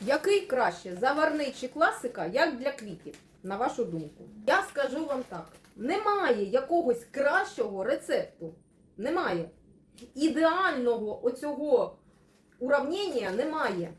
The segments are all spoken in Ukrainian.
Який краще, заварний чи класика, як для квітів, на вашу думку? Я скажу вам так: немає якогось кращого рецепту. Немає. Ідеального оцього уравнення немає.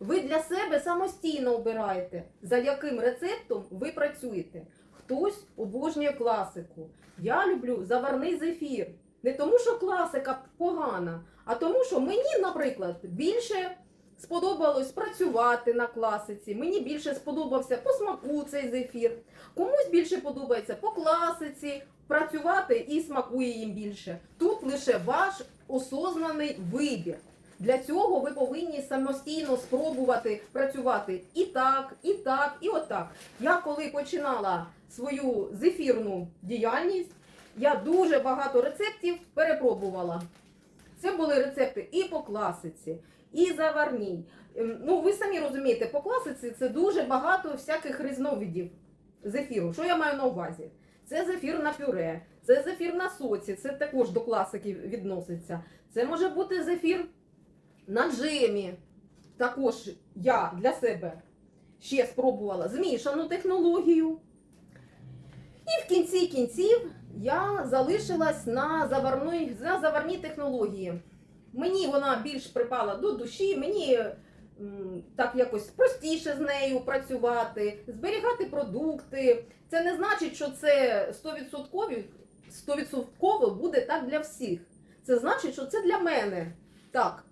Ви для себе самостійно обираєте, за яким рецептом ви працюєте. Хтось обожнює класику. Я люблю заварний зефір. Не тому, що класика погана, а тому, що мені, наприклад, більше сподобалось працювати на класиці. Мені більше сподобався по смаку цей зефір. Комусь більше подобається по класиці працювати і смакує їм більше. Тут лише ваш осознаний вибір. Для цього ви повинні самостійно спробувати працювати і так, і так, і отак. Я коли починала свою зефірну діяльність, я дуже багато рецептів перепробувала. Це були рецепти і по класиці, і заварній. Ем, Ну, ви самі розумієте, по класиці це дуже багато всяких різновидів зефіру. Що я маю на увазі? Це зефір на пюре, це зефір на соці, це також до класики відноситься. Це може бути зефір на джемі. Також я для себе ще спробувала змішану технологію. І в кінці кінців я залишилась на заварній, на заварній технології. Мені вона більш припала до душі, мені так якось простіше з нею працювати, зберігати продукти. Це не значить, що це 100%, 100% буде так для всіх. Це значить, що це для мене так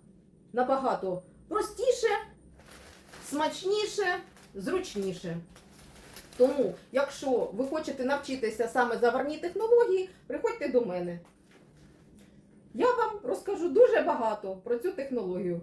набагато простіше, смачніше, зручніше. Тому, якщо ви хочете навчитися саме заварні технології, приходьте до мене. Я вам розкажу дуже багато про цю технологію.